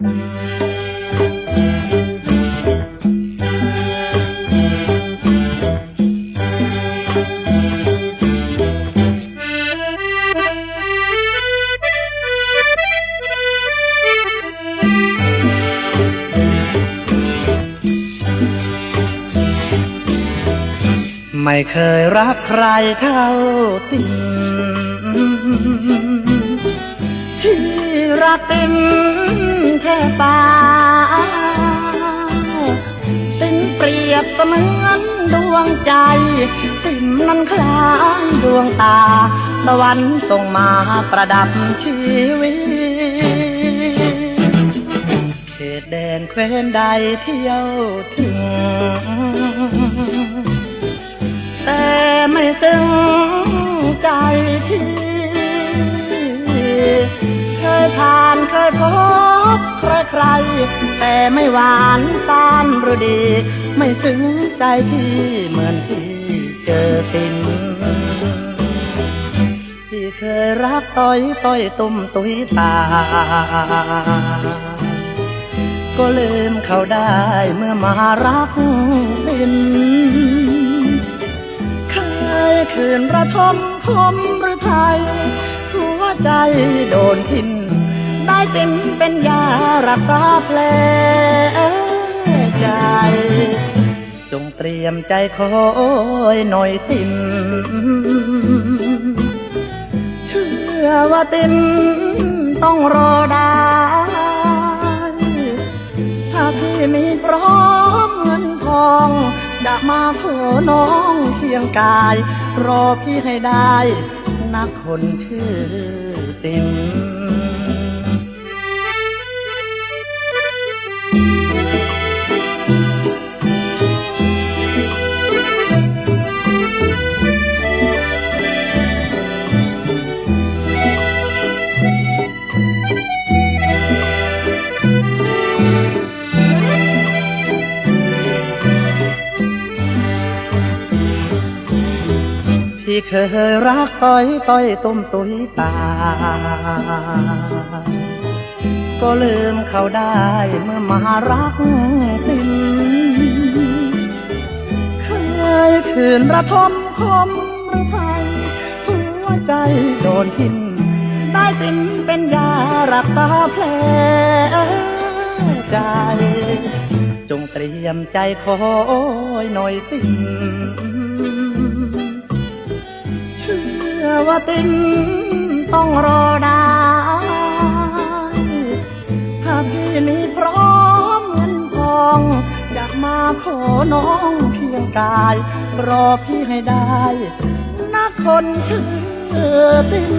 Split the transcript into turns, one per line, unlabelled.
ไม่เคยรักใครเท่าติมที่รักติม ค่ปาติมเปรียบเสมือนดวงใจติ่มนั้นคล้ายดวงตาตะวันส่งมาประดับชีวิตเขตแดนแคว้นใดเที่ยวถึง แต่ไม่ซึ้งใจที่ เคยผ่านเคยพบ ใคร แต่ไม่หวานตามหรือดี ไม่ซึ้งใจที่เหมือนที่เจอตินที่เคยรักต้อยต้อยตุ้มตุยตา ก็ลืมเขาได้เมื่อมารักตินเคยคืนระทมคมหรือไทยหัวใจโดนทิ่ม ได้ติมเป็นยารักษาแผลใจ จงเตรียมใจคอยหน่อยติมเชื่อว่าติมต้องรอได้ถ้าพี่มีพร้อมเงินทองจะมาขอน้องเคียงกาย รอพี่ให้ได้ นักคนชื่อติม ที่เคยรักต้อยต้อยตุ้มตุยตา ก็ลืมเขาได้เมื่อมารักติมเคยคืนระทมคมหรือไทยหัวใจโดนทิ่มได้ติมเป็นยารักษาแผลใจ จงเตรียมใจคอยหน่อยติมเชื่อ ว่าติ้นต้องรอดาถ้าพี่มีพร้อมเงินทองอยากมาขอน้องเพียงกาย รอพี่ให้ได้นะคนชื่อติ้น